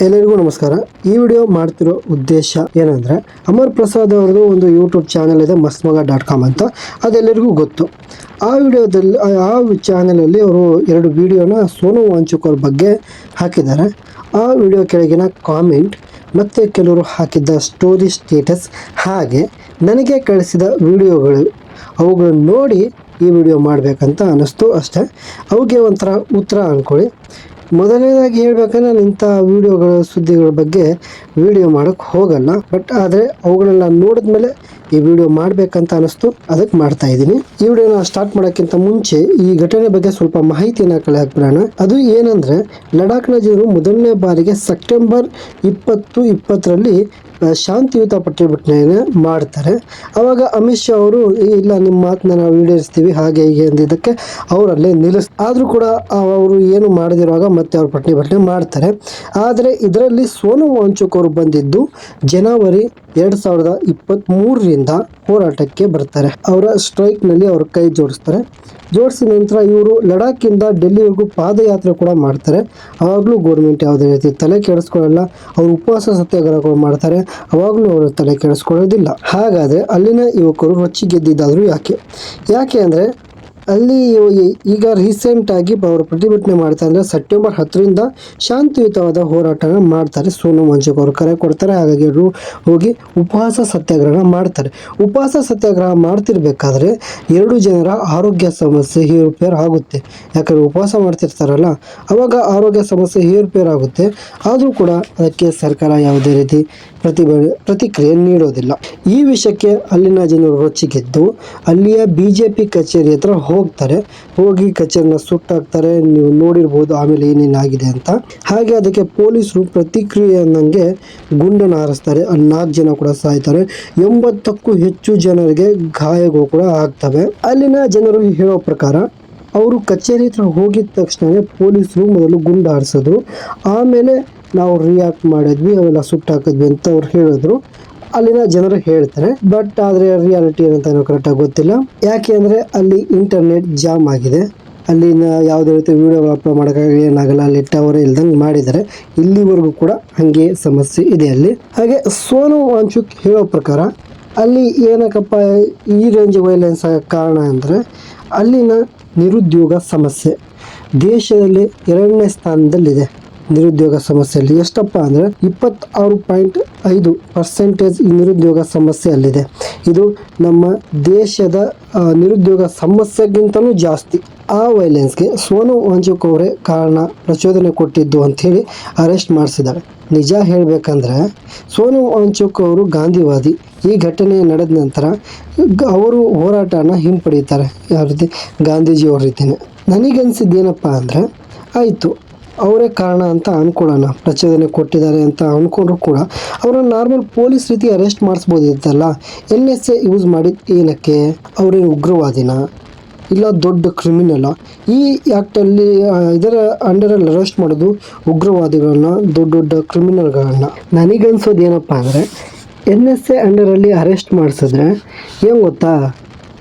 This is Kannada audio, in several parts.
ಎಲ್ಲರಿಗೂ ನಮಸ್ಕಾರ. ಈ ವಿಡಿಯೋ ಮಾಡ್ತಿರೋ ಉದ್ದೇಶ ಏನಂದ್ರೆ, ಅಮರ್ ಪ್ರಸಾದ್ ಅವ್ರದ್ದು ಒಂದು ಯೂಟ್ಯೂಬ್ ಚಾನಲ್ ಇದೆ ಮಸ್ಮಗ ಡಾಟ್ ಕಾಮ್ ಅಂತ. ಅದೆಲ್ಲರಿಗೂ ಗೊತ್ತು. ಆ ವಿಡಿಯೋದಲ್ಲಿ, ಆ- ಚಾನಲಲ್ಲಿ ಅವರು ಎರಡು ವಿಡಿಯೋನ ಸೋನು ವಾಂಚುಕ್ ಬಗ್ಗೆ ಹಾಕಿದ್ದಾರೆ. ಆ ವಿಡಿಯೋ ಕೆಳಗಿನ ಕಾಮೆಂಟ್ ಮತ್ತು ಕೆಲವರು ಹಾಕಿದ್ದ ಸ್ಟೋರಿ ಸ್ಟೇಟಸ್ ಹಾಗೆ ನನಗೆ ಕಳಿಸಿದ ವಿಡಿಯೋಗಳು ಅವುಗಳನ್ನು ನೋಡಿ ಈ ವಿಡಿಯೋ ಮಾಡಬೇಕಂತ ಅನ್ನಿಸ್ತು ಅಷ್ಟೇ. ಅವಕ್ಕೆ ಒಂಥರ ಉತ್ತರ ಅಂದ್ಕೊಳ್ಳಿ ಮೊದಲನೇದಾಗಿ ಹೇಳ್ಬೇಕಂದ್ರೆ ನಾನು ಇಂಥ ವಿಡಿಯೋಗಳ ಸುದ್ದಿಗಳ ಬಗ್ಗೆ ವಿಡಿಯೋ ಮಾಡೋಕ್ಕೆ ಹೋಗಲ್ಲ. ಬಟ್ ಆದರೆ ಅವುಗಳನ್ನ ನೋಡಿದ್ಮೇಲೆ ಈ ವಿಡಿಯೋ ಮಾಡಬೇಕಂತ ಅನಿಸ್ತು, ಅದಕ್ಕೆ ಮಾಡ್ತಾ ಇದ್ದೀನಿ. ಈ ವಿಡಿಯೋನ ಸ್ಟಾರ್ಟ್ ಮಾಡೋಕ್ಕಿಂತ ಮುಂಚೆ ಈ ಘಟನೆ ಬಗ್ಗೆ ಸ್ವಲ್ಪ ಮಾಹಿತಿನ ಕಳೆ ಹಾಕ್ಬಿಡೋಣ. ಅದು ಏನಂದರೆ ಲಡಾಖ್ನ ಜನರು ಮೊದಲನೇ ಬಾರಿಗೆ ಸೆಪ್ಟೆಂಬರ್ ಇಪ್ಪತ್ತು ಇಪ್ಪತ್ತರಲ್ಲಿ ಶಾಂತಿಯುತ ಪ್ರತಿಭಟನೆಯನ್ನು ಮಾಡ್ತಾರೆ. ಅವಾಗ ಅಮಿತ್ ಶಾ ಅವರು ಇಲ್ಲ ನಿಮ್ಮ ಮಾತನ್ನ ನಾವು ಈಡೇರಿಸ್ತೀವಿ, ಹಾಗೆ ಹೀಗೆ ಅಂದಿದ್ದಕ್ಕೆ ಅವರಲ್ಲೇ ನಿಲ್ಲಿಸ್ ಆದರೂ ಕೂಡ ಅವರು ಏನು ಮಾಡದಿರುವಾಗ ಮತ್ತೆ ಅವ್ರು ಪ್ರತಿಭಟನೆ ಮಾಡ್ತಾರೆ. ಆದರೆ ಇದರಲ್ಲಿ ಸೋನು ವಾಂಚುಕ್ ಅವರು ಬಂದಿದ್ದು, ಜನವರಿ ಎರಡು ಸಾವಿರದ ಇಪ್ಪತ್ತ್ಮೂರರಿಂದ ಹೋರಾಟಕ್ಕೆ ಬರ್ತಾರೆ. ಅವರ ಸ್ಟ್ರೈಕ್ನಲ್ಲಿ ಅವರು ಕೈ ಜೋಡಿಸ್ತಾರೆ. ಜೋಡಿಸಿದ ನಂತರ ಇವರು ಲಡಾಖಿಂದ ಡೆಲ್ಲಿವರೆಗೂ ಪಾದಯಾತ್ರೆ ಕೂಡ ಮಾಡ್ತಾರೆ. ಅವಾಗಲೂ ಗೌರ್ಮೆಂಟ್ ಯಾವುದೇ ರೀತಿ ತಲೆ ಕೆಡಿಸ್ಕೊಳ್ಳಲ್ಲ. ಅವರು ಉಪವಾಸ ಸತ್ಯಾಗ್ರಹಗಳು ಮಾಡ್ತಾರೆ. ಅವಾಗಲೂ ಅವರು ತಲೆ ಕೆಡಿಸ್ಕೊಳ್ಳೋದಿಲ್ಲ. ಹಾಗಾದರೆ ಅಲ್ಲಿನ ಯುವಕರು ರೊಚ್ಚಿಗೆದ್ದಿದ್ದಾದರೂ ಯಾಕೆ? ಯಾಕೆ ಅಂದರೆ ಅಲ್ಲಿ ಈಗ ಈಗ ರೀಸೆಂಟಾಗಿ ಅವರು ಪ್ರತಿಭಟನೆ ಮಾಡ್ತಾ ಅಂದರೆ ಸೆಪ್ಟೆಂಬರ್ ಹತ್ತರಿಂದ ಶಾಂತಿಯುತವಾದ ಹೋರಾಟನ ಮಾಡ್ತಾರೆ. ಸೋನು ಮಂಜಪ್ಪ ಅವರು ಕರೆ ಕೊಡ್ತಾರೆ. ಹಾಗಾಗಿ ಅವರು ಹೋಗಿ ಉಪವಾಸ ಸತ್ಯಾಗ್ರಹ ಮಾಡ್ತಾರೆ. ಉಪವಾಸ ಸತ್ಯಾಗ್ರಹ ಮಾಡ್ತಿರ್ಬೇಕಾದ್ರೆ ಎರಡು ಜನರ ಆರೋಗ್ಯ ಸಮಸ್ಯೆ ಏರುಪೇರು ಆಗುತ್ತೆ ಯಾಕಂದರೆ ಉಪವಾಸ ಮಾಡ್ತಿರ್ತಾರಲ್ಲ, ಅವಾಗ ಆರೋಗ್ಯ ಸಮಸ್ಯೆ ಏರುಪೇರು ಆಗುತ್ತೆ ಆದರೂ ಕೂಡ ಅದಕ್ಕೆ ಸರ್ಕಾರ ಯಾವುದೇ ರೀತಿ ಪ್ರತಿಭ, ಪ್ರತಿಕ್ರಿಯೆ ನೀಡೋದಿಲ್ಲ. ಈ ವಿಷಯಕ್ಕೆ ಅಲ್ಲಿನ ಜನರು ರೊಚ್ಚಿಗೆದ್ದು ಅಲ್ಲಿಯ ಬಿ ಜೆ ಪಿ ಕಚೇರಿ ಹತ್ರ ಹೋಗ್ತಾರೆ. ಹೋಗಿ ಕಚೇರಿನ ಸುಟ್ಟಾಕ್ತಾರೆ ನೀವು ನೋಡಿರ್ಬೋದು ಆಮೇಲೆ ಏನೇನಾಗಿದೆ ಅಂತ. ಹಾಗೆ ಅದಕ್ಕೆ ಪೊಲೀಸರು ಪ್ರತಿಕ್ರಿಯೆ ಅನ್ನಂಗೆ ಗುಂಡನ್ನು ಹಾರಿಸ್ತಾರೆ. ನಾಲ್ಕು ಜನ ಕೂಡ ಸಾಯ್ತಾರೆ. ಎಂಬತ್ತಕ್ಕೂ ಹೆಚ್ಚು ಜನರಿಗೆ ಗಾಯಗಳು ಕೂಡ ಆಗ್ತವೆ. ಅಲ್ಲಿನ ಜನರು ಹೇಳೋ ಪ್ರಕಾರ, ಅವರು ಕಚೇರಿ ಹತ್ರ ಹೋಗಿದ ತಕ್ಷಣ ಪೊಲೀಸರು ಮೊದಲು ಗುಂಡು ಹಾರಿಸೋದು. ಆಮೇಲೆ ನಾವು ರಿಯಾಕ್ಟ್ ಮಾಡಿದ್ವಿ, ಅವೆಲ್ಲ ಸುಟ್ಟಾಕಿದ್ವಿ ಅಂತ ಅವ್ರು ಹೇಳಿದ್ರು. ಅಲ್ಲಿನ ಜನರು ಹೇಳ್ತಾರೆ ಬಟ್ ಆದರೆ ರಿಯಾಲಿಟಿ ಏನಂತ ನಾವು ಕರೆಕ್ಟಾಗಿ ಗೊತ್ತಿಲ್ಲ. ಯಾಕೆ ಅಂದರೆ ಅಲ್ಲಿ ಇಂಟರ್ನೆಟ್ ಜಾಮ್ ಆಗಿದೆ. ಅಲ್ಲಿನ ಯಾವುದೇ ರೀತಿ ವಿಡಿಯೋ ಅಪ್ಲೋಡ್ ಮಾಡೋಕ್ಕಾಗಲಿ ಏನಾಗಲ್ಲ, ಅಲ್ಲಿ ಟವರ್ ಇಲ್ದಂಗೆ ಮಾಡಿದ್ದಾರೆ. ಇಲ್ಲಿವರೆಗೂ ಕೂಡ ಹಾಗೆ ಸಮಸ್ಯೆ ಇದೆ ಅಲ್ಲಿ. ಹಾಗೆ ಸೋನು ವಾಂಚುಕ್ ಹೇಳೋ ಪ್ರಕಾರ, ಅಲ್ಲಿ ಏನಕ್ಕಪ್ಪ ಈ ರೇಂಜ್ ವೈಲೆನ್ಸ್ ಆಗ ಕಾರಣ ಅಂದರೆ ಅಲ್ಲಿನ ನಿರುದ್ಯೋಗ ಸಮಸ್ಯೆ. ದೇಶದಲ್ಲಿ ಎರಡನೇ ಸ್ಥಾನದಲ್ಲಿದೆ. ನಿರುದ್ಯೋಗ ಸಮಸ್ಯೆಯಲ್ಲಿ ಎಷ್ಟಪ್ಪ ಅಂದರೆ ಇಪ್ಪತ್ತಾರು ಪಾಯಿಂಟ್ ಐದು ಪರ್ಸೆಂಟೇಜ್ ಈ ನಿರುದ್ಯೋಗ ಸಮಸ್ಯೆ ಅಲ್ಲಿದೆ ಇದು ನಮ್ಮ ದೇಶದ ನಿರುದ್ಯೋಗ ಸಮಸ್ಯೆಗಿಂತಲೂ ಜಾಸ್ತಿ. ಆ ವೈಲೆನ್ಸ್ಗೆ ಸೋನು ವಾಂಚುಕ್ ಅವರೇ ಕಾರಣ ಪ್ರಚೋದನೆ ಕೊಟ್ಟಿದ್ದು ಅಂಥೇಳಿ ಅರೆಸ್ಟ್ ಮಾಡಿಸಿದ್ದಾರೆ. ನಿಜ ಹೇಳಬೇಕಂದ್ರೆ ಸೋನು ವಾಂಚುಕ್ ಅವರು ಗಾಂಧಿವಾದಿ. ಈ ಘಟನೆ ನಡೆದ ನಂತರ ಅವರು ಹೋರಾಟನ ಹಿಂಪಡೆಯುತ್ತಾರೆ. ಯಾವ ರೀತಿ? ಗಾಂಧೀಜಿ ನನಗೆ ರೀತಿಯೇ ನನಗನ್ಸಿದ್ದೇನಪ್ಪ ಅಂದರೆ ಆಯಿತು. ಅವರೇ ಕಾರಣ ಅಂತ ಅನ್ಕೊಳ್ಳೋಣ. ಪ್ರಚೋದನೆ ಕೊಟ್ಟಿದ್ದಾರೆ ಅಂತ ಅಂದ್ಕೊಂಡ್ರು ಕೂಡ ಅವರನ್ನ ನಾರ್ಮಲ್ ಪೊಲೀಸ್ ರೀತಿ ಅರೆಸ್ಟ್ ಮಾಡಿಸ್ಬೋದಿತ್ತಲ್ಲ? ಎನ್ ಎಸ್ ಎ ಯೂಸ್ ಮಾಡಿದ ಏನಕ್ಕೆ? ಅವ್ರೇನು ಉಗ್ರವಾದಿನ? ಇಲ್ಲ ದೊಡ್ಡ ಕ್ರಿಮಿನಲ್ ಈ ಆ್ಯಕ್ಟಲ್ಲಿ ಇದರ ಅಂಡರಲ್ಲಿ ಅರೆಸ್ಟ್ ಮಾಡೋದು ಉಗ್ರವಾದಿಗಳನ್ನ, ದೊಡ್ಡ ದೊಡ್ಡ ಕ್ರಿಮಿನಲ್ಗಳನ್ನ ನನಗನ್ಸೋದು ಏನಪ್ಪ ಅಂದರೆ, ಎನ್ ಎಸ್ ಎ ಅಂಡರಲ್ಲಿ ಅರೆಸ್ಟ್ ಮಾಡಿಸಿದ್ರೆ, ಏನು ಗೊತ್ತಾ?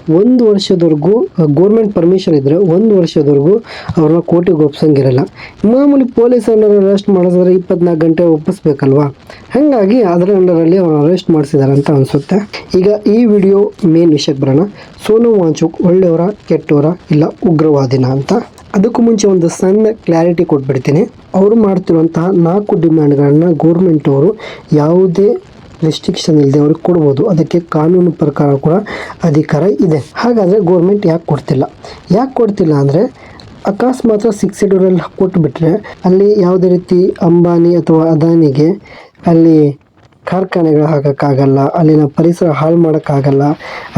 ಒಂದು ವರ್ಷದವರೆಗೂ ಗೋರ್ಮೆಂಟ್ ಪರ್ಮಿಷನ್ ಇದ್ದರೆ ಒಂದು ವರ್ಷದವರೆಗೂ ಅವ್ರನ್ನ ಕೋರ್ಟಿಗೆ ಒಪ್ಸಂಗಿರಲ್ಲ. ಮಾಮೂಲಿ ಪೊಲೀಸ್ ಅಂಡರ್ ಅರೆಸ್ಟ್ ಮಾಡಿಸಿದ್ರೆ ಇಪ್ಪತ್ನಾಲ್ಕು ಗಂಟೆ ಒಪ್ಪಿಸ್ಬೇಕಲ್ವಾ? ಹಾಗಾಗಿ ಅದರ ಅಂಡರಲ್ಲಿ ಅವ್ರನ್ನ ಅರೆಸ್ಟ್ ಮಾಡಿಸಿದ್ದಾರೆ ಅಂತ ಅನಿಸುತ್ತೆ. ಈಗ ಈ ವಿಡಿಯೋ ಮೇನ್ ವಿಷಯಕ್ಕೆ ಬರೋಣ. ಸೋನು ವಾಂಚುಕ್ ಒಳ್ಳೆಯವರ, ಕೆಟ್ಟವರ ಇಲ್ಲ ಉಗ್ರವಾದಿನ ಅಂತ. ಅದಕ್ಕೂ ಮುಂಚೆ ಒಂದು ಸಣ್ಣ ಕ್ಲಾರಿಟಿ ಕೊಟ್ಬಿಡ್ತೀನಿ. ಅವರು ಮಾಡ್ತಿರುವಂತಹ ನಾಲ್ಕು ಡಿಮ್ಯಾಂಡ್ಗಳನ್ನು ಗೌರ್ಮೆಂಟ್ ಅವರು ಯಾವುದೇ ರೆಸ್ಟ್ರಿಕ್ಷನ್ ಇಲ್ಲದೆ ಅವ್ರಿಗೆ ಕೊಡ್ಬೋದು. ಅದಕ್ಕೆ ಕಾನೂನು ಪ್ರಕಾರ ಕೂಡ ಅಧಿಕಾರ ಇದೆ. ಹಾಗಾದರೆ ಗೌರ್ಮೆಂಟ್ ಯಾಕೆ ಕೊಡ್ತಿಲ್ಲ? ಯಾಕೆ ಕೊಡ್ತಿಲ್ಲ ಅಂದರೆ ಅಕಸ್ಮಾತ್ ಸಿಕ್ಸ್ ಶೆಡ್ಯೂಲಲ್ಲಿ ಕೊಟ್ಟುಬಿಟ್ರೆ ಅಲ್ಲಿ ಯಾವುದೇ ರೀತಿ ಅಂಬಾನಿ ಅಥವಾ ಅದಾನಿಗೆ ಅಲ್ಲಿ ಕಾರ್ಖಾನೆಗಳು ಹಾಕೋಕ್ಕಾಗಲ್ಲ, ಅಲ್ಲಿನ ಪರಿಸರ ಹಾಳು ಮಾಡೋಕ್ಕಾಗಲ್ಲ,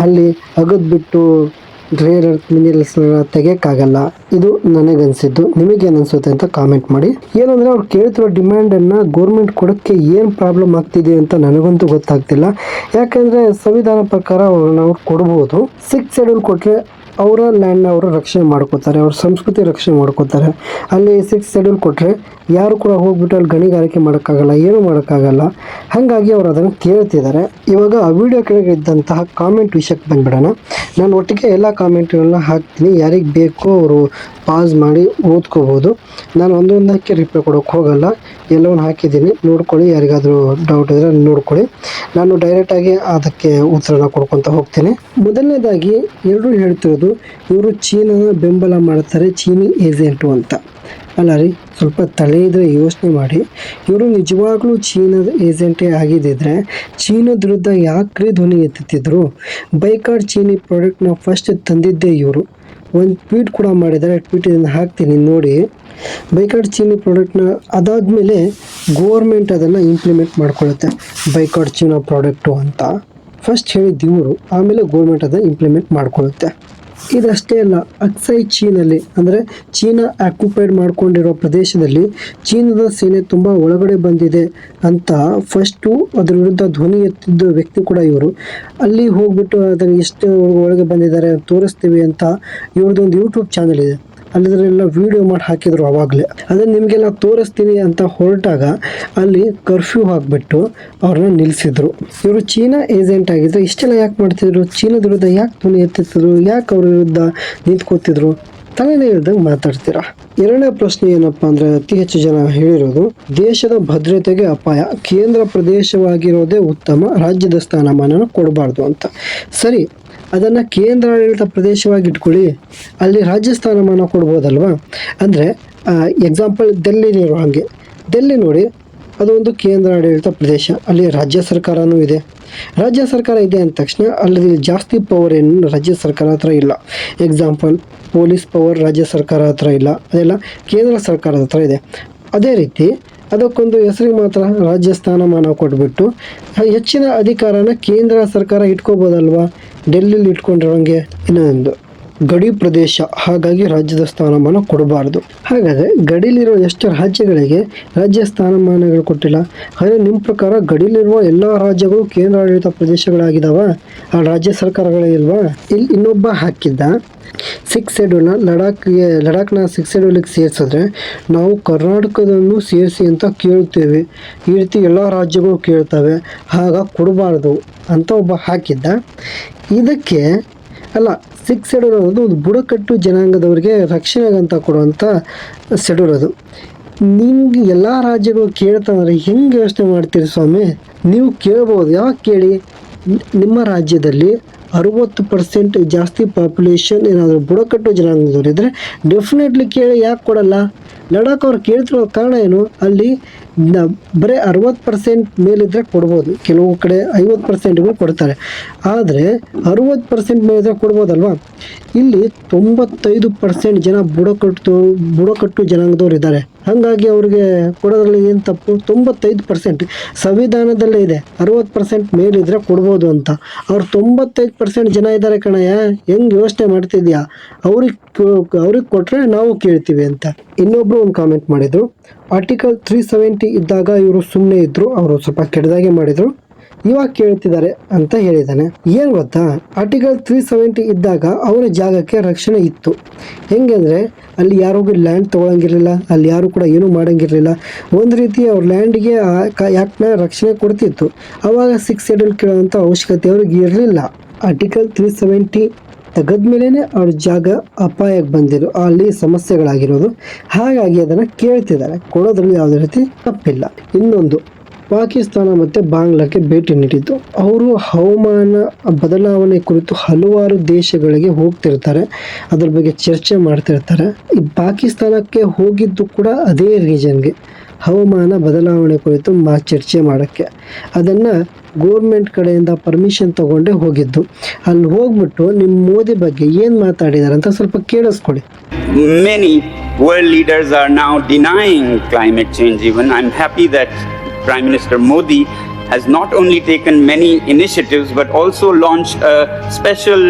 ಅಲ್ಲಿ ಅಗದ್ಬಿಟ್ಟು ರೇರ್ ಅರ್ತ್ ಮಿನರಲ್ಸ್ನ ತೆಗಿಯೋಕ್ಕಾಗಲ್ಲ. ಇದು ನನಗನ್ಸಿದ್ದು. ನಿಮಗೇನು ಅನಿಸುತ್ತೆ ಅಂತ ಕಾಮೆಂಟ್ ಮಾಡಿ. ಏನಂದರೆ ಅವ್ರು ಕೇಳ್ತಿರೋ ಡಿಮ್ಯಾಂಡನ್ನು ಗೌರ್ಮೆಂಟ್ ಕೊಡೋಕ್ಕೆ ಏನು ಪ್ರಾಬ್ಲಮ್ ಆಗ್ತಿದೆ ಅಂತ ನನಗಂತೂ ಗೊತ್ತಾಗ್ತಿಲ್ಲ. ಯಾಕಂದರೆ ಸಂವಿಧಾನ ಪ್ರಕಾರ ಅವ್ರನ್ನ ಅವ್ರು ಕೊಡ್ಬೋದು. ಸಿಕ್ಸ್ ಶೆಡ್ಯೂಲ್ ಕೊಟ್ಟರೆ ಅವರ ಲ್ಯಾಂಡ್ನ ಅವರು ರಕ್ಷಣೆ ಮಾಡ್ಕೋತಾರೆ, ಅವ್ರ ಸಂಸ್ಕೃತಿ ರಕ್ಷಣೆ ಮಾಡ್ಕೋತಾರೆ. ಅಲ್ಲಿ ಸಿಕ್ಸ್ ಶೆಡ್ಯೂಲ್ ಕೊಟ್ಟರೆ ಯಾರು ಕೂಡ ಹೋಗ್ಬಿಟ್ಟು ಅಲ್ಲಿ ಗಣಿಗಾರಿಕೆ ಮಾಡೋಕ್ಕಾಗಲ್ಲ, ಏನೂ ಮಾಡೋಕ್ಕಾಗಲ್ಲ. ಹಾಗಾಗಿ ಅವರು ಅದನ್ನು ಕೇಳ್ತಿದ್ದಾರೆ. ಇವಾಗ ಆ ವಿಡಿಯೋ ಕೆಳಗೆ ಇದ್ದಂತಹ ಕಾಮೆಂಟ್ ವಿಷಯಕ್ಕೆ ಬಂದ್ಬಿಡೋಣ. ನಾನು ಒಟ್ಟಿಗೆ ಎಲ್ಲ ಕಾಮೆಂಟ್ಗಳನ್ನ ಹಾಕ್ತೀನಿ. ಯಾರಿಗೆ ಬೇಕೋ ಅವರು ಪಾಸ್ ಮಾಡಿ ಓದ್ಕೋಬೋದು. ನಾನು ಒಂದೊಂದಕ್ಕೆ ರಿಪ್ಲೈ ಕೊಡೋಕ್ಕೆ ಹೋಗಲ್ಲ. ಎಲ್ಲವನ್ನು ಹಾಕಿದ್ದೀನಿ. ನೋಡ್ಕೊಳ್ಳಿ. ಯಾರಿಗಾದರೂ ಡೌಟ್ ಇದ್ದರೆ ನೋಡ್ಕೊಳ್ಳಿ. ನಾನು ಡೈರೆಕ್ಟಾಗಿ ಅದಕ್ಕೆ ಉತ್ತರನ ಕೊಡ್ಕೊತ ಹೋಗ್ತೀನಿ. ಮೊದಲನೇದಾಗಿ ಎರಡೂ ಹೇಳ್ತಿರೋದು ಇವರು ಚೀನಾನ ಬೆಂಬಲ ಮಾಡ್ತಾರೆ, ಚೀನಿ ಏಜೆಂಟು ಅಂತ. ಅಲ್ಲ ರೀ, ಸ್ವಲ್ಪ ತಲೆ ಇದ್ರೆ ಯೋಚನೆ ಮಾಡಿ. ಇವರು ನಿಜವಾಗ್ಲೂ ಚೀನಾದ ಏಜೆಂಟೇ ಆಗಿದ್ದಿದ್ರೆ ಚೀನಾದ ವಿರುದ್ಧ ಯಾಕ್ರಿ ಧ್ವನಿ ಎತ್ತುತ್ತಿದ್ದರು ಬೈಕಾಡ್ ಚೀನಿ ಪ್ರಾಡಕ್ಟ್ನ ಫಸ್ಟ್ ತಂದಿದ್ದೇ ಇವರು. ಒಂದು ಟ್ವೀಟ್ ಕೂಡ ಮಾಡಿದ್ದಾರೆ, ಟ್ವೀಟ್ ಇದನ್ನು ಹಾಕ್ತೀನಿ ನೋಡಿ. ಬೈಕಾಡ್ ಚೀನಿ ಪ್ರಾಡಕ್ಟ್ನ ಅದಾದಮೇಲೆ ಗೋರ್ಮೆಂಟ್ ಅದನ್ನು ಇಂಪ್ಲಿಮೆಂಟ್ ಮಾಡ್ಕೊಳ್ಳುತ್ತೆ, ಬೈಕಾಡ್ ಚೀನಾ ಪ್ರಾಡಕ್ಟು ಅಂತ. ಫಸ್ಟ್ ಹೇಳಿದ್ದು ಇವರು, ಆಮೇಲೆ ಗೋರ್ಮೆಂಟ್ ಅದನ್ನು ಇಂಪ್ಲಿಮೆಂಟ್ ಮಾಡ್ಕೊಳ್ಳುತ್ತೆ. ಇದಷ್ಟೇ ಅಲ್ಲ, ಅಕ್ಸೈ ಚೀನಲ್ಲಿ, ಅಂದರೆ ಚೀನಾ ಆಕ್ಯುಪೈಡ್ ಮಾಡ್ಕೊಂಡಿರೋ ಪ್ರದೇಶದಲ್ಲಿ ಚೀನಾದ ಸೇನೆ ತುಂಬ ಒಳಗಡೆ ಬಂದಿದೆ ಅಂತ ಫಸ್ಟು ಅದರ ವಿರುದ್ಧ ಧ್ವನಿ ಎತ್ತಿದ್ದ ವ್ಯಕ್ತಿ ಕೂಡ ಇವರು. ಅಲ್ಲಿ ಹೋಗ್ಬಿಟ್ಟು ಅದನ್ನು ಎಷ್ಟು ಒಳಗೆ ಬಂದಿದ್ದಾರೆ ತೋರಿಸ್ತೀವಿ ಅಂತ ಇವ್ರದ್ದೊಂದು ಯೂಟ್ಯೂಬ್ ಚಾನಲ್ ಇದೆ. ಅಲ್ಲಿದ್ರೆಲ್ಲ ವಿಡಿಯೋ ಮಾಡಿ ಹಾಕಿದ್ರು ಅವಾಗಲೇ. ಅದನ್ನು ನಿಮಗೆಲ್ಲ ತೋರಿಸ್ತೀನಿ ಅಂತ ಹೊರಟಾಗ ಅಲ್ಲಿ ಕರ್ಫ್ಯೂ ಹಾಕಿಬಿಟ್ಟು ಅವ್ರನ್ನ ನಿಲ್ಲಿಸಿದ್ರು ಇವರು ಚೀನಾ ಏಜೆಂಟ್ ಆಗಿದ್ರೆ ಇಷ್ಟೆಲ್ಲ ಯಾಕೆ ಮಾಡ್ತಿದ್ರು? ಚೀನಾ ವಿರುದ್ಧ ಯಾಕೆ ಧ್ವನಿ ಎತ್ತಿದ್ರು? ಯಾಕೆ ಅವ್ರ ವಿರುದ್ಧ ನಿಂತ್ಕೋತಿದ್ರು? ತಲೆನೇ ಇಲ್ದಂಗೆ ಮಾತಾಡ್ತೀರಾ? ಎರಡನೇ ಪ್ರಶ್ನೆ ಏನಪ್ಪಾ ಅಂದ್ರೆ ಅತಿ ಹೆಚ್ಚು ಜನ ಹೇಳಿರೋದು, ದೇಶದ ಭದ್ರತೆಗೆ ಅಪಾಯ, ಕೇಂದ್ರ ಪ್ರದೇಶವಾಗಿರೋದೇ ಉತ್ತಮ, ರಾಜ್ಯದ ಸ್ಥಾನಮಾನ ಕೊಡಬಾರ್ದು ಅಂತ. ಸರಿ ಅದನ್ನು ಕೇಂದ್ರಾಡಳಿತ ಪ್ರದೇಶವಾಗಿ ಇಟ್ಕೊಳ್ಳಿ, ಅಲ್ಲಿ ರಾಜ್ಯ ಸ್ಥಾನಮಾನ ಕೊಡ್ಬೋದಲ್ವಾ? ಅಂದರೆ ಎಕ್ಸಾಂಪಲ್ ಡೆಲ್ಲಿಲಿರೋ ಹಾಗೆ. ಡೆಲ್ಲಿ ನೋಡಿ, ಅದು ಒಂದು ಕೇಂದ್ರಾಡಳಿತ ಪ್ರದೇಶ, ಅಲ್ಲಿ ರಾಜ್ಯ ಸರ್ಕಾರನೂ ಇದೆ. ರಾಜ್ಯ ಸರ್ಕಾರ ಇದೆ ಅಂದ ತಕ್ಷಣ ಅಲ್ಲಿ ಜಾಸ್ತಿ ಪವರ್ ಏನು ರಾಜ್ಯ ಸರ್ಕಾರ ಹತ್ರ ಇಲ್ಲ. ಎಕ್ಸಾಂಪಲ್ ಪೊಲೀಸ್ ಪವರ್ ರಾಜ್ಯ ಸರ್ಕಾರ ಹತ್ರ ಇಲ್ಲ. ಅದೆಲ್ಲ ಕೇಂದ್ರ ಸರ್ಕಾರದ ಹತ್ರ ಇದೆ. ಅದೇ ರೀತಿ, ಅದಕ್ಕೊಂದು ಹೆಸರಿಗೆ ಮಾತ್ರ ರಾಜ್ಯ ಸ್ಥಾನಮಾನ ಕೊಟ್ಬಿಟ್ಟು ಹೆಚ್ಚಿನ ಅಧಿಕಾರನ ಕೇಂದ್ರ ಸರ್ಕಾರ ಇಟ್ಕೋಬೋದಲ್ವಾ? ಡೆಲ್ಲಿಲಿ ಇಟ್ಕೊಂಡಿರೋಂಗೆ ಇನ್ನೊಂದು. ಗಡಿ ಪ್ರದೇಶ, ಹಾಗಾಗಿ ರಾಜ್ಯದ ಸ್ಥಾನಮಾನ ಕೊಡಬಾರದು. ಹಾಗಾದರೆ ಗಡಿಲಿರುವ ಎಷ್ಟು ರಾಜ್ಯಗಳಿಗೆ ರಾಜ್ಯ ಸ್ಥಾನಮಾನಗಳು ಕೊಟ್ಟಿಲ್ಲ. ಹಾಗೆ ನಿಮ್ಮ ಪ್ರಕಾರ ಗಡಿಲಿರುವ ಎಲ್ಲ ರಾಜ್ಯಗಳು ಕೇಂದ್ರಾಡಳಿತ ಪ್ರದೇಶಗಳಾಗಿದ್ದಾವ ಆ ರಾಜ್ಯ ಸರ್ಕಾರಗಳೇ ಇಲ್ವಾ? ಇಲ್ಲಿ ಇನ್ನೊಬ್ಬ ಹಾಕಿದ್ದ. ಸಿಕ್ಸ್ ಶೆಡ್ಯೂಲ್ನ ಲಡಾಖ್ಗೆ ಲಡಾಖ್ನ ಸಿಕ್ಸ್ ಶೆಡ್ಯೂಲಿಗೆ ಸೇರಿಸಿದ್ರೆ ನಾವು ಕರ್ನಾಟಕದನ್ನು ಸೇರಿಸಿ ಅಂತ ಕೇಳ್ತೇವೆ. ಈ ರೀತಿ ಎಲ್ಲ ರಾಜ್ಯಗಳು ಕೇಳ್ತವೆ. ಆಗ ಕೊಡಬಾರ್ದು ಅಂತ ಒಬ್ಬ ಹಾಕಿದ್ದ. ಇದಕ್ಕೆ, ಅಲ್ಲ ಸಿಕ್ಸ್ ಶೆಡ್ಯೂಲ್ ಅನ್ನೋದು ಒಂದು ಬುಡಕಟ್ಟು ಜನಾಂಗದವರಿಗೆ ರಕ್ಷಣೆಗಂತ ಕೊಡುವಂಥ ಶೆಡ್ಯೂಲ್ ಅದು. ನಿಮ್ಗೆ ಎಲ್ಲ ರಾಜ್ಯಗಳು ಕೇಳ್ತಂದ್ರೆ ಹೆಂಗೆ ಯೋಚನೆ ಮಾಡ್ತೀರಿ ಸ್ವಾಮಿ? ನೀವು ಕೇಳ್ಬೋದು. ಯಾವಾಗ ಕೇಳಿ? ನಿಮ್ಮ ರಾಜ್ಯದಲ್ಲಿ ಅರುವತ್ತು ಪರ್ಸೆಂಟ್ ಜಾಸ್ತಿ ಪಾಪ್ಯುಲೇಷನ್ ಏನಾದರೂ ಬುಡಕಟ್ಟು ಜನಾಂಗದವ್ರು ಇದ್ದರೆ ಡೆಫಿನೆಟ್ಲಿ ಕೇಳಿ ಯಾಕೆ ಕೊಡಲ್ಲ? ಲಡಾಖ್ ಅವ್ರು ಕೇಳ್ತಿರೋ ಕಾರಣ ಏನು? ಅಲ್ಲಿ ಬರೀ ಅರವತ್ತು ಪರ್ಸೆಂಟ್ ಮೇಲಿದ್ದರೆ ಕೊಡ್ಬೋದು. ಕೆಲವು ಕಡೆ ಐವತ್ತು ಪರ್ಸೆಂಟ್ಗಳು ಕೊಡ್ತಾರೆ. ಆದರೆ ಅರುವತ್ತು ಪರ್ಸೆಂಟ್ ಮೇಲಿದ್ರೆ ಕೊಡ್ಬೋದಲ್ವಾ? ಇಲ್ಲಿ ತೊಂಬತ್ತೈದು ಪರ್ಸೆಂಟ್ ಜನ ಬುಡಕಟ್ಟು ಬುಡಕಟ್ಟು ಜನಾಂಗದವ್ರು ಇದ್ದಾರೆ ಹಾಗಾಗಿ ಅವ್ರಿಗೆ ಕೊಡೋದ್ರಲ್ಲಿ ಏನು ತಪ್ಪು? ತೊಂಬತ್ತೈದು ಪರ್ಸೆಂಟ್ ಸಂವಿಧಾನದಲ್ಲೇ ಇದೆ. ಅರವತ್ತು ಪರ್ಸೆಂಟ್ ಮೇಲಿದ್ರೆ ಕೊಡ್ಬೋದು ಅಂತ. ಅವ್ರು ತೊಂಬತ್ತೈದು ಪರ್ಸೆಂಟ್ ಜನ ಇದ್ದಾರೆ ಕಣಯ್ಯ. ಹೆಂಗೆ ಯೋಚನೆ ಮಾಡ್ತಿದ್ಯಾ? ಅವ್ರಿಗೆ ಅವ್ರಿಗೆ ಕೊಟ್ಟರೆ ನಾವು ಕೇಳ್ತೀವಿ ಅಂತ. ಇನ್ನೊಬ್ಬರು ಒಂದು ಕಾಮೆಂಟ್ ಮಾಡಿದರು. ಆರ್ಟಿಕಲ್ ತ್ರೀ ಸೆವೆಂಟಿ ಇದ್ದಾಗ ಇವರು ಸುಮ್ಮನೆ ಇದ್ದರು ಅವರು ಸ್ವಲ್ಪ ಕೆಟ್ಟದಾಗೆ ಮಾಡಿದ್ರು. ಇವಾಗ ಕೇಳ್ತಿದ್ದಾರೆ ಅಂತ ಹೇಳಿದ್ದಾನೆ. ಏನು ಗೊತ್ತಾ? ಆರ್ಟಿಕಲ್ ತ್ರೀ ಸೆವೆಂಟಿ ಇದ್ದಾಗ ಅವರ ಜಾಗಕ್ಕೆ ರಕ್ಷಣೆ ಇತ್ತು. ಹೆಂಗೆ ಅಂದರೆ, ಅಲ್ಲಿ ಯಾರಿಗೂ ಲ್ಯಾಂಡ್ ತೊಗೊಳಂಗಿರಲಿಲ್ಲ, ಅಲ್ಲಿ ಯಾರು ಕೂಡ ಏನು ಮಾಡೋಂಗಿರಲಿಲ್ಲ. ಒಂದು ರೀತಿ ಅವ್ರ ಲ್ಯಾಂಡ್ಗೆ ಯಾಕ್ನ ರಕ್ಷಣೆ ಕೊಡ್ತಿತ್ತು. ಅವಾಗ ಸಿಕ್ಸ್ ಶೆಡ್ಯೂಲ್ ಕೇಳೋವಂಥ ಅವಶ್ಯಕತೆ ಅವ್ರಿಗೆ ಇರಲಿಲ್ಲ. ಆರ್ಟಿಕಲ್ ತ್ರೀ ಸೆವೆಂಟಿ ತೆಗೆದ್ಮೇಲೆ ಅವ್ರ ಜಾಗ ಅಪಾಯಕ್ಕೆ ಬಂದಿರೋ ಅಲ್ಲಿ ಸಮಸ್ಯೆಗಳಾಗಿರೋದು. ಹಾಗಾಗಿ ಅದನ್ನು ಕೇಳ್ತಿದ್ದಾರೆ. ಕೊಡೋದ್ರಲ್ಲಿ ಯಾವುದೇ ರೀತಿ ತಪ್ಪಿಲ್ಲ. ಇನ್ನೊಂದು ಪಾಕಿಸ್ತಾನ ಮತ್ತು ಬಾಂಗ್ಲಾಕ್ಕೆ ಭೇಟಿ ನೀಡಿದ್ದು. ಅವರು ಹವಾಮಾನ ಬದಲಾವಣೆ ಕುರಿತು ಹಲವಾರು ದೇಶಗಳಿಗೆ ಹೋಗ್ತಿರ್ತಾರೆ. ಅದ್ರ ಬಗ್ಗೆ ಚರ್ಚೆ ಮಾಡ್ತಿರ್ತಾರೆ. ಈ ಪಾಕಿಸ್ತಾನಕ್ಕೆ ಹೋಗಿದ್ದು ಕೂಡ ಅದೇ ರೀಜನ್ಗೆ. ಹವಾಮಾನ ಬದಲಾವಣೆ ಕುರಿತು ಮಾ ಚರ್ಚೆ ಮಾಡೋಕ್ಕೆ. ಅದನ್ನು ಗೋರ್ಮೆಂಟ್ ಕಡೆಯಿಂದ ಪರ್ಮಿಷನ್ ತಗೊಂಡೇ ಹೋಗಿದ್ದು. ಅಲ್ಲಿ ಹೋಗ್ಬಿಟ್ಟು ನಿಮ್ಮ ಮೋದಿ ಬಗ್ಗೆ ಏನು ಮಾತಾಡಿದ್ದಾರೆ ಅಂತ ಸ್ವಲ್ಪ ಕೇಳಿಸ್ಕೊಡಿ many world leaders are now denying climate change even. I'm happy that prime minister modi has not only taken many initiatives, but also launched a special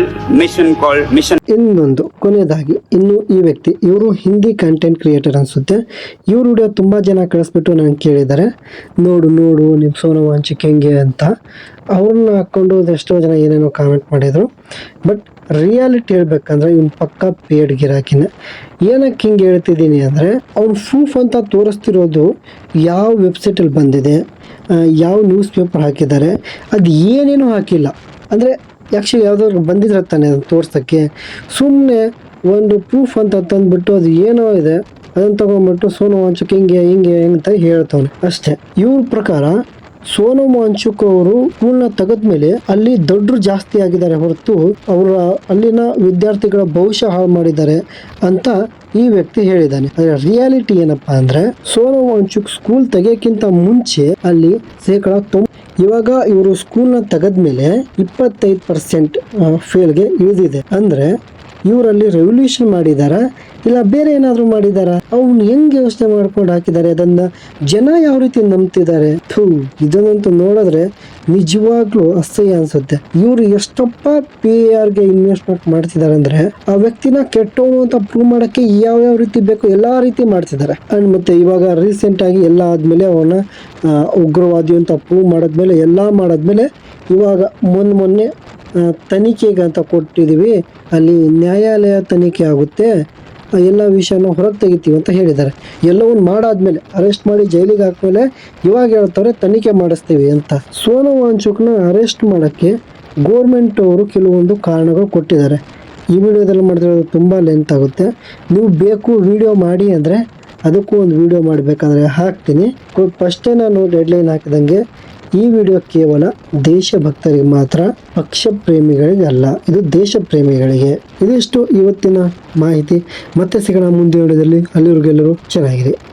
mission called Mission ಇನ್ನೊಂದು, ಕೊನೆಯದಾಗಿ, ಇನ್ನು ಈ ವ್ಯಕ್ತಿ, ಇವರು ಹಿಂದಿ ಕಂಟೆಂಟ್ ಕ್ರಿಯೇಟರ್ ಅನಿಸುತ್ತೆ. ಇವ್ರ ವಿಡಿಯೋ ತುಂಬ ಜನ ಕಳಿಸ್ಬಿಟ್ಟು ನಂಗೆ ಕೇಳಿದ್ದಾರೆ. ನೋಡು ನೋಡು ನಿಮ್ಮ ಸೋನು ವಾಂಚಿಕ್ ಹೆಂಗೆ ಅಂತ. ಅವ್ರನ್ನ ಹಾಕ್ಕೊಂಡು ಎಷ್ಟೋ ಜನ ಏನೇನೋ ಕಾಮೆಂಟ್ ಮಾಡಿದರು. ಬಟ್ ರಿಯಾಲಿಟಿ ಹೇಳ್ಬೇಕಂದ್ರೆ ಇವ್ನು ಪಕ್ಕ ಪೇಡ್ ಗಿರಾಕಿನ. ಏನಕ್ಕೆ ಹಿಂಗೆ ಹೇಳ್ತಿದ್ದೀನಿ ಅಂದರೆ ಅವ್ನು ಪ್ರೂಫ್ ಅಂತ ತೋರಿಸ್ತಿರೋದು ಯಾವ ವೆಬ್ಸೈಟಲ್ಲಿ ಬಂದಿದೆ ಯಾವ ನ್ಯೂಸ್ ಪೇಪರ್ ಹಾಕಿದ್ದಾರೆ, ಅದು ಏನೇನೂ ಹಾಕಿಲ್ಲ. ಅಂದರೆ ಆ್ಯಕ್ಚುಲಿ ಯಾವುದಾದ್ರು ಬಂದಿದ್ರೆ ತಾನೆ ಅದನ್ನು ತೋರ್ಸೋಕ್ಕೆ. ಸುಮ್ಮನೆ ಒಂದು ಪ್ರೂಫ್ ಅಂತ ತಂದುಬಿಟ್ಟು ಅದು ಏನೋ ಇದೆ, ಅದನ್ನು ತಗೊಂಡ್ಬಿಟ್ಟು ಸೋನು ವಾಂಚುಕ್ ಹಿಂಗೆ ಹಿಂಗೆ ಅಂತ ಹೇಳ್ತವನು. ಅಷ್ಟೇ. ಇವ್ರ ಪ್ರಕಾರ ಸೋನು ಮಾಂಚುಕ್ ಅವರು ಸ್ಕೂಲ್ನ ತೆಗೆದ್ಮೇಲೆ ಅಲ್ಲಿ ದೊಡ್ಡರು ಜಾಸ್ತಿ ಆಗಿದ್ದಾರೆ ಹೊರತು ಅವರ ಅಲ್ಲಿನ ವಿದ್ಯಾರ್ಥಿಗಳ ಭವಿಷ್ಯ ಹಾಳು ಮಾಡಿದ್ದಾರೆ ಅಂತ ಈ ವ್ಯಕ್ತಿ ಹೇಳಿದ್ದಾನೆ. ಅದರ ರಿಯಾಲಿಟಿ ಏನಪ್ಪಾ ಅಂದ್ರೆ ಸೋನು ಮಾಂಚುಕ್ ಸ್ಕೂಲ್ ತೆಗೆಯಕ್ಕಿಂತ ಮುಂಚೆ ಅಲ್ಲಿ ಶೇಕಡ ತೊಂಬ, ಇವಾಗ ಇವರು ಸ್ಕೂಲ್ನ ತೆಗೆದ್ಮೇಲೆ ಇಪ್ಪತ್ತೈದು ಪರ್ಸೆಂಟ್ ಫೇಲ್ಗೆ ಇಳಿದಿದೆ. ಅಂದ್ರೆ ಇವರಲ್ಲಿ ರೆವಲ್ಯೂಷನ್ ಮಾಡಿದಾರ ಇಲ್ಲ ಬೇರೆ ಏನಾದರೂ ಮಾಡಿದಾರ? ಅವ್ನು ಹೆಂಗೆ ಯೋಚನೆ ಮಾಡ್ಕೊಂಡು ಹಾಕಿದ್ದಾರೆ ಅದನ್ನ ಜನ ಯಾವ ರೀತಿ ನಂಬ್ತಿದ್ದಾರೆ? ಥೂ, ಇದನ್ನಂತೂ ನೋಡಿದ್ರೆ ನಿಜವಾಗ್ಲೂ ಅಸಹ್ಯ ಅನ್ಸುತ್ತೆ. ಇವರು ಎಷ್ಟಪ್ಪ ಪಿ ಆರ್ಗೆ ಇನ್ವೆಸ್ಟ್ಮೆಂಟ್ ಮಾಡ್ತಿದ್ದಾರೆ ಅಂದ್ರೆ ಆ ವ್ಯಕ್ತಿನ ಕೆಟ್ಟವನು ಅಂತ ಪ್ರೂವ್ ಮಾಡಕ್ಕೆ ಯಾವ ಯಾವ ರೀತಿ ಬೇಕು ಎಲ್ಲಾ ರೀತಿ ಮಾಡ್ತಿದ್ದಾರೆ ಅಂಡ್ ಮತ್ತೆ ಇವಾಗ ರೀಸೆಂಟ್ ಆಗಿ ಎಲ್ಲ ಆದ್ಮೇಲೆ ಅವನ ಉಗ್ರವಾದಿ ಅಂತ ಪ್ರೂವ್ ಮಾಡಿದ್ಮೇಲೆ ಎಲ್ಲ ಮಾಡಿದ್ಮೇಲೆ ಇವಾಗ ಮೊನ್ನೆ ಮೊನ್ನೆ ತನಿಖೆಗೆ ಅಂತ ಕೊಟ್ಟಿದ್ದೀವಿ. ಅಲ್ಲಿ ನ್ಯಾಯಾಲಯ ತನಿಖೆ ಆಗುತ್ತೆ. ಎಲ್ಲ ವಿಷಯನ ಹೊರಗೆ ತೆಗಿತೀವಿ ಅಂತ ಹೇಳಿದ್ದಾರೆ. ಎಲ್ಲವನ್ನು ಮಾಡಾದ್ಮೇಲೆ, ಅರೆಸ್ಟ್ ಮಾಡಿ ಜೈಲಿಗೆ ಹಾಕ್ಮೇಲೆ ಇವಾಗ ಹೇಳ್ತಾರೆ, ತನಿಖೆ ಮಾಡಿಸ್ತೀವಿ ಅಂತ. ಸೋನು ವಾಂಚುಕ್ನ ಅರೆಸ್ಟ್ ಮಾಡೋಕ್ಕೆ ಗೋರ್ಮೆಂಟ್ ಅವರು ಕೆಲವೊಂದು ಕಾರಣಗಳು ಕೊಟ್ಟಿದ್ದಾರೆ. ಈ ವಿಡಿಯೋದಲ್ಲಿ ಮಾಡಿದ್ರೆ ತುಂಬ ಲೆಂತ್ ಆಗುತ್ತೆ. ನೀವು ಬೇಕು ವಿಡಿಯೋ ಮಾಡಿ ಅಂದರೆ, ಅದಕ್ಕೂ ಒಂದು ವಿಡಿಯೋ ಮಾಡಬೇಕಾದ್ರೆ ಹಾಕ್ತೀನಿ. ಫಸ್ಟೇ ನಾನು ಡೆಡ್ಲೈನ್ ಹಾಕಿದಂಗೆ ಈ ವಿಡಿಯೋ ಕೇವಲ ದೇಶಭಕ್ತರಿಗೆ ಮಾತ್ರ ಪಕ್ಷ ಪ್ರೇಮಿಗಳಿಗೆ ಅಲ್ಲ ಇದು ದೇಶ ಪ್ರೇಮಿಗಳಿಗೆ. ಇದಿಷ್ಟು ಇವತ್ತಿನ ಮಾಹಿತಿ. ಮತ್ತೆ ಸಿಗೋಣ ಮುಂದಿನ ವಿಡಿಯೋದಲ್ಲಿ. ಅಲ್ಲಿವರೆಗೆಲ್ಲರೂ ಚೆನ್ನಾಗಿದೆ